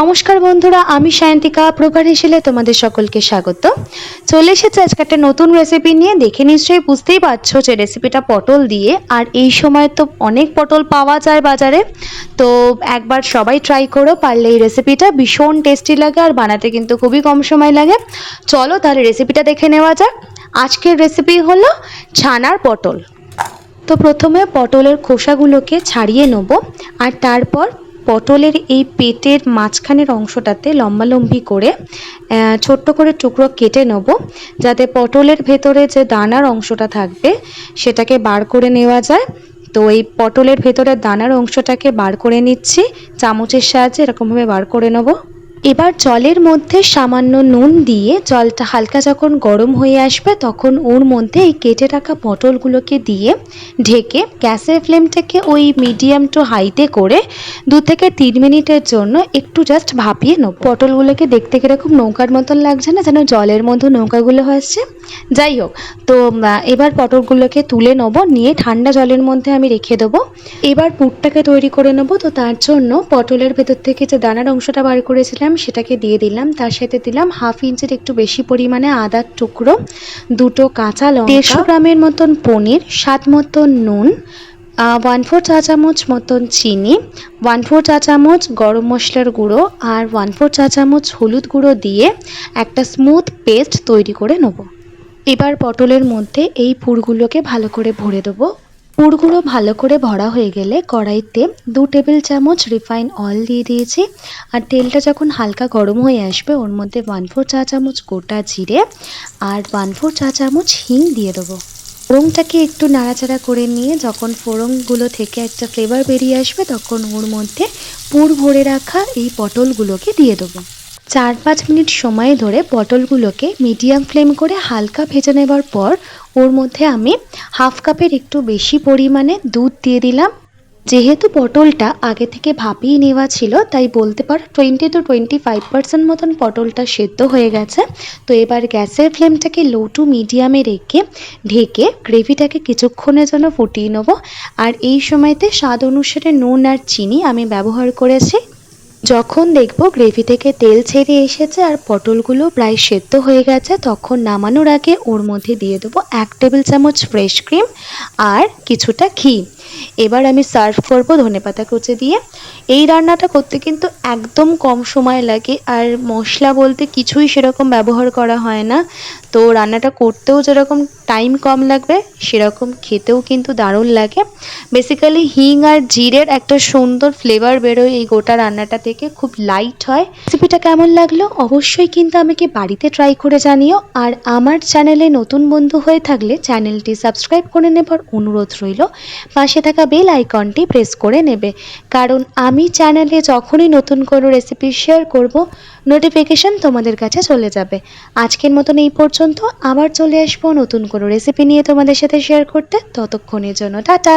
নমস্কার বন্ধুরা, আমি সায়ন্তিকা প্রকার হিসেলে তোমাদের সকলকে স্বাগত। চলে এসেছে আজকে একটা নতুন রেসিপি নিয়ে। দেখে নিশ্চয়ই বুঝতেই পারছ যে রেসিপিটা পটল দিয়ে, আর এই সময় তো অনেক পটল পাওয়া যায় বাজারে। তো একবার সবাই ট্রাই করো, পারলে এই রেসিপিটা ভীষণ টেস্টি লাগে আর বানাতে কিন্তু খুবই কম সময় লাগে। চলো তাহলে রেসিপিটা দেখে নেওয়া যাক। আজকের রেসিপি হলো ছানার পটল। তো প্রথমে পটলের খোসাগুলোকে ছাড়িয়ে নেব, আর তারপর পটলের এই পেটের মাঝখানের অংশটাতে লম্বালম্বি করে ছোট্ট করে টুকরো কেটে নেব, যাতে পটলের ভেতরে যে দানার অংশটা থাকবে সেটাকে বার করে নেওয়া যায়। তো এই পটলের ভেতরের দানার অংশটাকে বার করে নিচ্ছি, চামচের সাহায্যে এরকমভাবে বার করে নেব। এবার জলের মধ্যে সামান্য নুন দিয়ে জলটা হালকা যখন গরম হয়ে আসবে, তখন ওর মধ্যে এই কেটে রাখা পটলগুলোকে দিয়ে ঢেকে গ্যাসের ফ্লেমটাকে ওই মিডিয়াম টু হাইতে করে দু থেকে তিন মিনিটের জন্য একটু জাস্ট ভাপিয়ে নেব। পটলগুলোকে দেখতে কীরকম নৌকার মতন লাগছে না, যেন জলের মধ্যে নৌকাগুলো হচ্ছে যাই হোক তো এবার পটলগুলোকে তুলে নেব, নিয়ে ঠান্ডা জলের মধ্যে আমি রেখে দেবো। এবার পুরটাকে তৈরি করে নেব, তো তার জন্য পটলের ভেতর থেকে যে দানার অংশটা বার করেছিলাম, সেটাকে দিয়ে দিলাম। তার সাথে দিলাম হাফ ইঞ্চের একটু বেশি পরিমাণে আদার টুকরো, দুটো কাঁচা লঙ্কা, দেড়শো গ্রামের মতন পনির, স্বাদ মতন নুন ওয়ান ফোর চা চামচ মতন চিনি ওয়ান ফোর চা চামচ গরম মশলার গুঁড়ো আর ওয়ান ফোর চা চামচ হলুদ গুঁড়ো দিয়ে একটা স্মুথ পেস্ট তৈরি করে নেব। এবার পটলের মধ্যে এই পুরগুলোকে ভালো করে ভরে দেবো। পুরগুলো ভালো করে ভরা হয়ে গেলে কড়াইতে দু টেবিল চামচ রিফাইন অয়েল দিয়ে দিয়েছি। আর তেলটা যখন হালকা গরম হয়ে আসবে, ওর মধ্যে ওয়ান ফোর চা চামচ গোটা জিরে আর ওয়ান ফোর চা চামচ হিং দিয়ে দেবো। ফোড়নটাকে একটু নাড়াচাড়া করে নিয়ে যখন ফোড়নগুলো থেকে একটা ফ্লেভার বেরিয়ে আসবে, তখন ওর মধ্যে পুর ভরে রাখা এই পটলগুলোকে দিয়ে দেবো। চার পাঁচ মিনিট সময় ধরে পটলগুলোকে মিডিয়াম ফ্লেম করে হালকা ভেজে নেবার পর ওর মধ্যে আমি হাফ কাপের একটু বেশি পরিমাণে দুধ দিয়ে দিলাম। যেহেতু পটলটা আগে থেকে ভাপিয়ে নেওয়া ছিল, তাই বলতে পারো twenty two twenty five percent মতন পটলটা সেদ্ধ হয়ে গেছে। তো এবার গ্যাসের ফ্লেমটাকে লো টু মিডিয়ামে রেখে ঢেকে গ্রেভিটাকে কিছুক্ষণের জন্য ফুটিয়ে নেব। আর এই সময়তে স্বাদ অনুসারে নুন আর চিনি আমি ব্যবহার করেছি। যখন দেখব গ্রেভি থেকে তেল ছেড়ে এসেছে আর পটলগুলো প্রায় সেদ্ধ হয়ে গেছে, তখন নামানোর আগে ওর মধ্যে দিয়ে দেবো এক টেবিল চামচ ফ্রেশ ক্রিম আর কিছুটা ঘি। এবার আমি সার্ভ করব ধনেপাতা কুচি দিয়ে। এই রান্নাটা করতে কিন্তু একদম কম সময় লাগে, আর মশলা বলতে কিছুই সেরকম ব্যবহার করা হয় না। তো রান্নাটা করতেও যেরকম টাইম কম লাগবে, সেরকম খেতেও কিন্তু দারুণ লাগে। বেসিক্যালি হিং আর জিরের একটা সুন্দর ফ্লেভার বেরোয় এই গোটা রান্নাটা থেকে, খুব লাইট হয়। রেসিপিটা কেমন লাগল অবশ্যই কিন্তু আমাকে বাড়িতে ট্রাই করে জানিও, আর আমার চ্যানেলে নতুন বন্ধু হয়ে থাকলে চ্যানেলটি সাবস্ক্রাইব করে নেবার অনুরোধ রইল। পাশে থাকা বেল আইকনটি প্রেস করে নেবে। কারণ আমি চ্যানেলে যখনই নতুন কোনো রেসিপি শেয়ার করব, নোটিফিকেশান তোমাদের কাছে চলে যাবে। আজকের মতন এই পর্যন্ত। আবার চলে আসব নতুন কোনো রেসিপি নিয়ে তোমাদের সাথে শেয়ার করতে। ততক্ষণের জন্য টাটা!